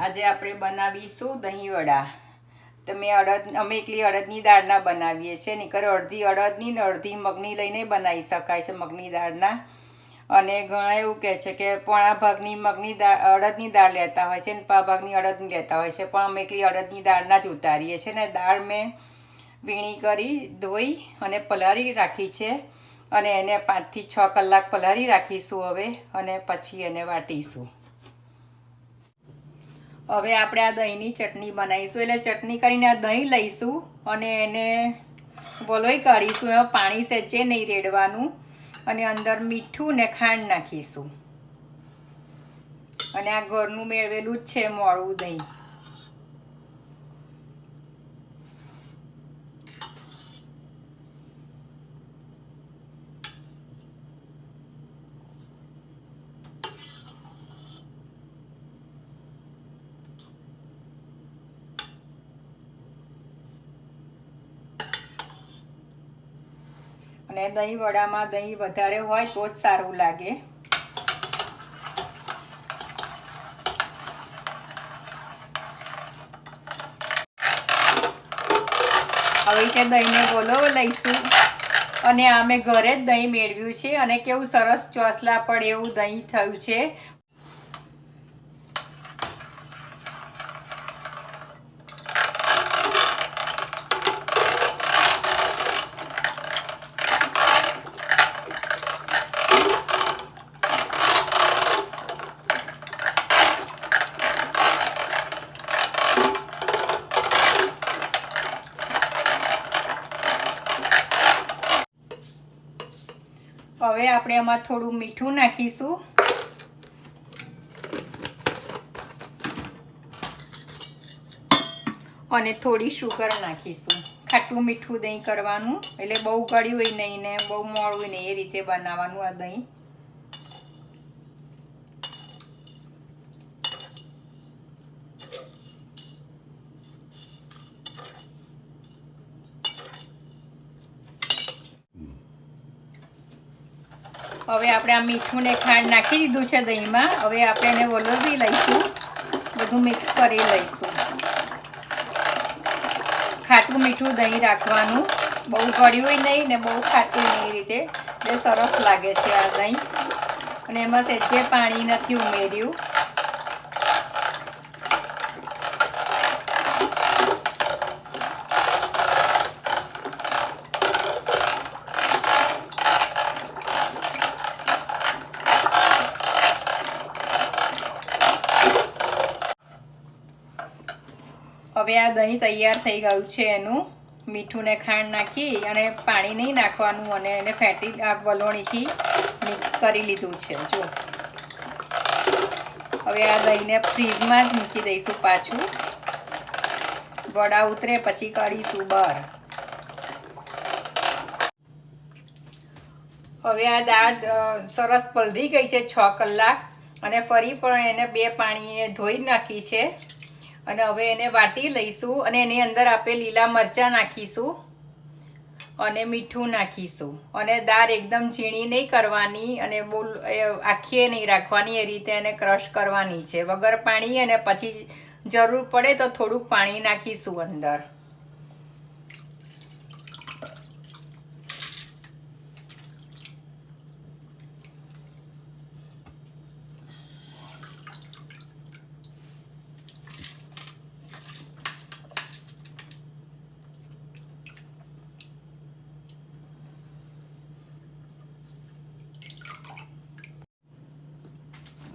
આજે આપણે બનાવીશું દહીં વડા તમે અડદ, અમે એકલી અડદની દાળના બનાવીએ છીએ નીકળ અડધી અડદની ને અડધી મગની લઈને બનાવી શકાય છે મગની દાળના અને ઘણા એવું કહે છે કે પોણા ભાગની મગની દાળ અડદની દાળ લેતા હોય છે ને પા ભાગની અડદની લેતા હોય છે, પણ અમે એકલી અડદની દાળના જ ઉતારીએ છીએ ને દાળ મેં વીણી કરી, ધોઈ અને પલાળી રાખી છે. અને એને પાંચથી છ કલાક પલાળી રાખીશું હવે અને પછી એને વાટીશું. હવે આપણે આ દહીંની ચટણી બનાવીશું. એટલે ચટણી કરીને આ દહીં લઈશું અને એને બોલોય કાઢીશું. એમાં પાણી સેચે નહીં રેડવાનું. અને અંદર મીઠું ને ખાંડ નાખીશું. અને આ ઘરનું મેળવેલું જ છે મોળું દહીં. અને દહીં વડામાં દહીં વધારે હોય તો જ સારું લાગે. હવે તે દહીંને ગોલો લઈશું. અને અમે ઘરે જ દહીં મેળવ્યું છે. અને કેવું સરસ ચોસલા પડે એવું દહીં થયું છે. હવે આપણે એમાં થોડું મીઠું નાખીશું. અને થોડી શુગર નાખીશું. ખાટું મીઠું દહીં કરવાનું. એટલે બહુ ગળ્યું હોય નહીં ને, બહુ મોડું નહીં એ રીતે બનાવવાનું આ દહીં. હવે આપણે આ મીઠું ને ખાંડ નાખી દીધું છે દહીંમાં. હવે આપણે એને વલોવી લઈશું. બધું મિક્સ કરી લઈશું. ખાટું મીઠું દહીં રાખવાનું. બહુ ગળ્યું નહીં ને બહુ ખાટું એ રીતે. એટલે સરસ લાગે છે આ દહીં. અને એમાં સહેજે પાણી નથી ઉમેર્યું હવે આ દહીં તૈયાર થઈ ગયું છે એનું. મીઠું ને ખાંડ નાખી અને પાણી નહીં નાખવાનું અને એને ફેટી આ વલોણીથી મિક્સ કરી લીધું છે. જો હવે આ દહીંને ફ્રીજમાં જ મૂકી દઈશું પાછું. વડા ઉતરે પછી કાઢીશું બહાર. હવે આ દાળ સરસ પલળી ગઈ છે છ કલાક અને ફરી પણ એને બે પાણીએ ધોઈ નાખી છે. અને હવે એને વાટી લઈશું અને એની અંદર આપણે લીલા મરચાં નાખીશું અને મીઠું નાખીશું. અને દાળ એકદમ ઝીણી નહીં કરવાની અને એ આખીએ નહીં રાખવાની, એ રીતે એને ક્રશ કરવાની છે. વગર પાણી અને પછી જરૂર પડે તો થોડુંક પાણી નાખીશું અંદર.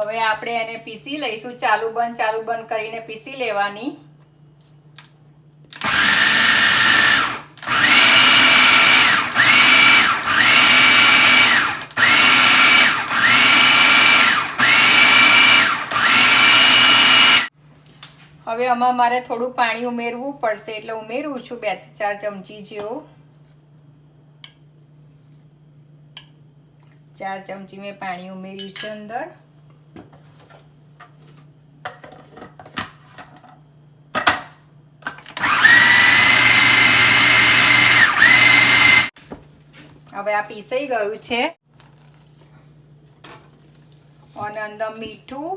હવે આપણે એને પીસી લઈશું. ચાલુ બંધ ચાલુ બંધ કરીને પીસી લેવાની. હવે આમાં મારે થોડું પાણી ઉમેરવું પડશે. એટલે ઉમેરું છું બે ચાર ચમચી જેવું. ચાર ચમચી મેં પાણી ઉમેર્યું છે અંદર. હવે આ પીસાઈ ગયું છે. અને અંદર મીઠું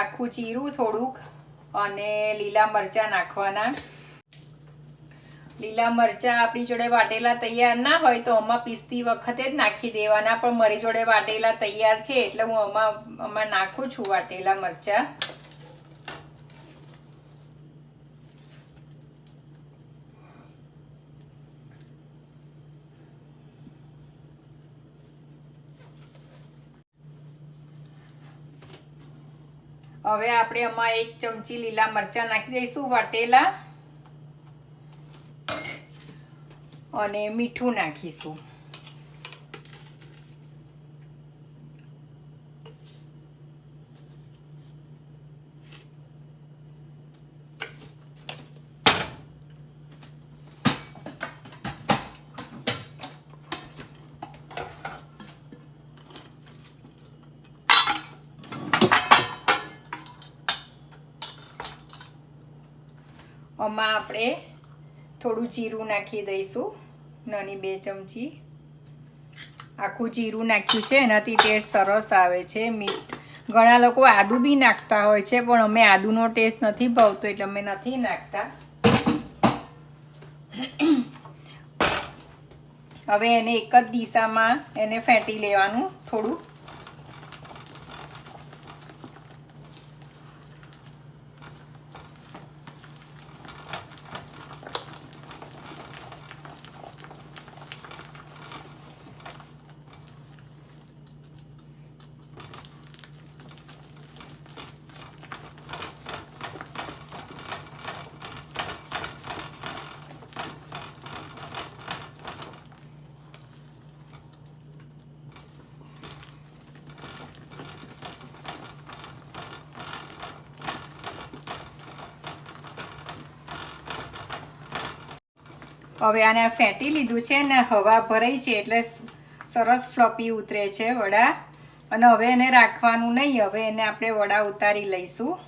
આખું જીરું થોડુંક અને લીલા મરચાં નાખવાના. લીલા મરચાં આપણી જોડે વાટેલા તૈયાર ના હોય તો આમાં પીસતી વખતે જ નાખી દેવાના, પણ મારી જોડે વાટેલા તૈયાર છે એટલે હું આમાં આમાં નાખું છું વાટેલા મરચાં. હવે આપણે આમાં એક ચમચી લીલા મરચાં નાખી દઈશું વાટેલા. અને મીઠું નાખીશું. આમાં આપણે થોડું જીરું નાખી દઈશું. નાની બે ચમચી. આખું જીરું નાખ્યું છે. એનાથી ટેસ્ટ સરસ આવે છે. મીઠ. ઘણા લોકો આદુ બી નાખતા હોય છે, પણ અમે આદુનો ટેસ્ટ નથી ભાવતો, એટલે અમે નથી નાખતા. હવે એને એક જ દિશામાં એને ફેંટી લેવાનું થોડું. હવે આને ફેંટી લીધું છે ને હવા ભરાઈ છે એટલે સરસ ફ્લોપી ઉતરે છે વડા. અને હવે એને રાખવાનું નહીં, હવે એને આપણે વડા ઉતારી લઈશું.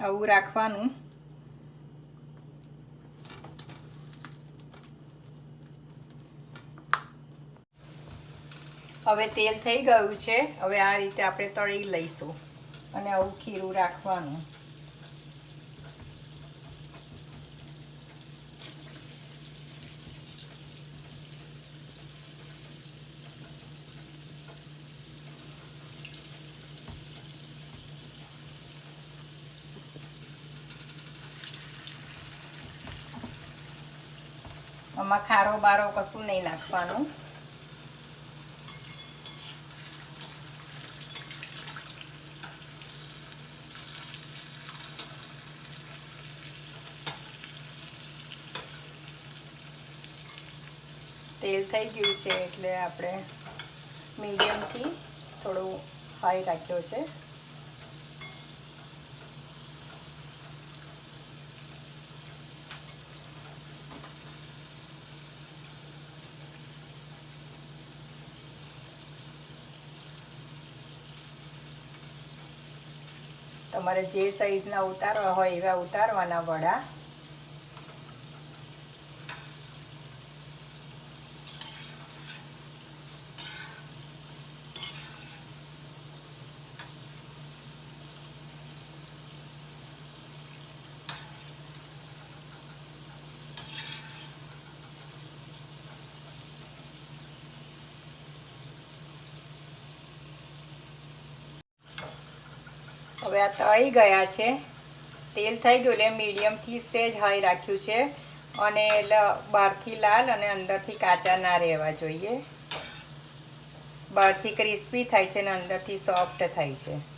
આવું રાખવાનું. હવે તેલ થઈ ગયું છે, હવે આ રીતે આપણે તળી લઈશું. અને આવું ખીરું રાખવાનું. આમાં ખારો બારો કશું નહીં નાખવાનું. તેલ થઈ ગયું છે એટલે આપણે મીડિયમથી થોડું હાઈ રાખ્યો છે. તમારે જે સાઈઝના ઉતારવા હોય એવા ઉતારવાના વડા. હવે આ તળી ગયા છે. તેલ થઈ ગયું એટલે મીડિયમથી સેજ હાઈ રાખ્યું છે. અને એટલે બહારથી લાલ અને અંદરથી કાચા ના રહેવા જોઈએ. બહારથી ક્રિસ્પી થાય છે અને અંદરથી સોફ્ટ થાય છે.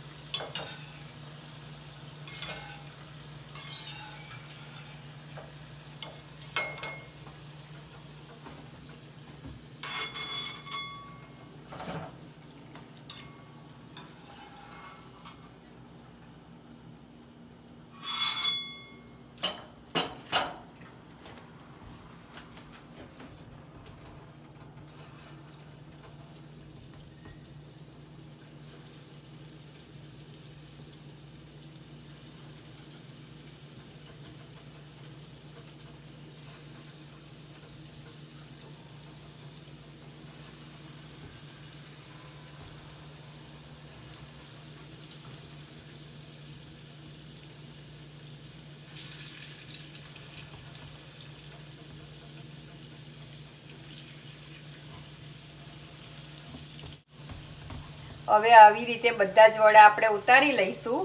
હવે આવી રીતે બધા જ વડા આપણે ઉતારી લઈશું.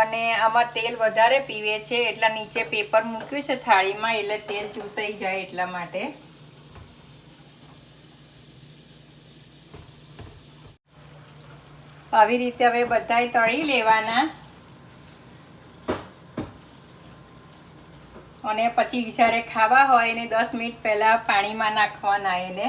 અને આમાં તેલ વધારે પીવે છે એટલા નીચે પેપર મૂક્યું છે થાળીમાં, એટલે તેલ ચૂસાઈ જાય એટલા માટે. આવી રીતે હવે બધા તળી લેવાના. અને પછી જ્યારે ખાવા હોય એને દસ મિનિટ પહેલાં પાણીમાં નાખવાના એને.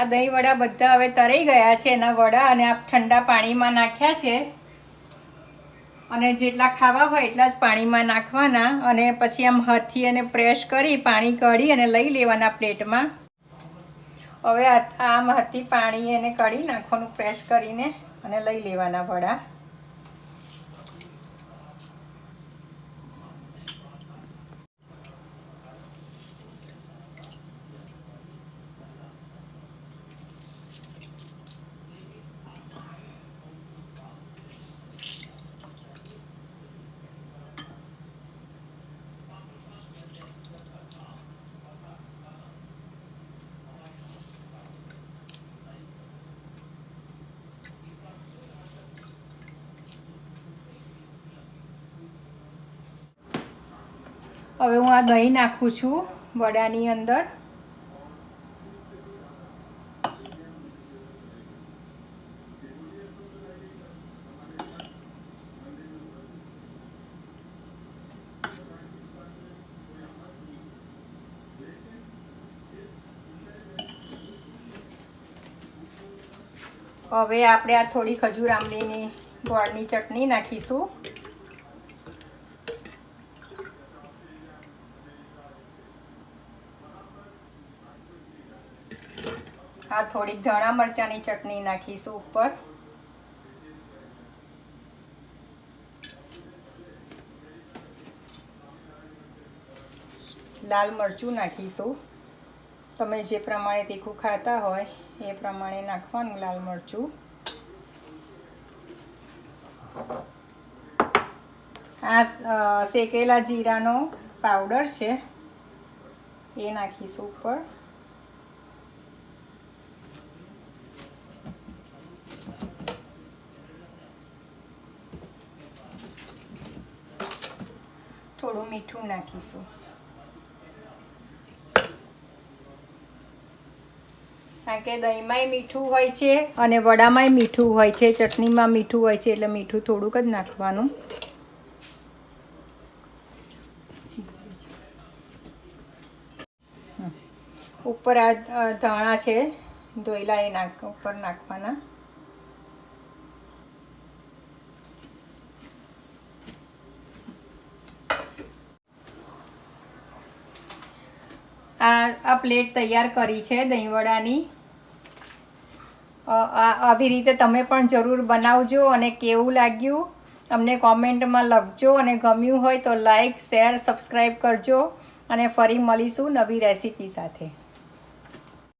આ દહીં વડા બધા હવે તરાઈ ગયા છે એના વડા અને આ ઠંડા પાણીમાં નાખ્યા છે. અને જેટલા ખાવા હોય એટલા જ પાણીમાં નાખવાના અને પછી આમ હાથથી એને પ્રેસ કરી પાણી કાઢી અને લઈ લેવાના પ્લેટમાં. હવે આમ હાથથી પાણી એને કાઢી નાખવાનું પ્રેસ કરીને અને લઈ લેવાના વડા. હવે હું આ દહીં નાખું છું વડાની અંદર. હવે આપણે આ થોડી ખજૂર આંબલીની ગોળની ચટણી નાખીશું. આ થોડીક ધણા મરચાંની ચટણી નાખીશું ઉપર. લાલ મરચું નાખીશું. તમે જે પ્રમાણે તીખું ખાતા હોય એ પ્રમાણે નાખવાનું લાલ મરચું. આ શેકેલા જીરાનો પાવડર છે. એ નાખીશું ઉપર. થોડું મીઠું નાખીશું. કારણ કે દહીંમાંય મીઠું હોય છે અને વડામાંય મીઠું હોય છે. ચટણીમાં મીઠું હોય છે એટલે મીઠું થોડુંક જ નાખવાનું. ઉપર આ ધાણા છે, ધોયેલા એ નાખ, ઉપર નાખવાના. આ આ પ્લેટ તૈયાર કરી છે દહીંવડાની. આવી રીતે તમે પણ જરૂર બનાવજો અને કેવું લાગ્યું અમને કોમેન્ટમાં લખજો અને ગમ્યું હોય તો લાઈક, શેર, સબસ્ક્રાઈબ કરજો અને ફરી મળીશું નવી રેસીપી સાથે.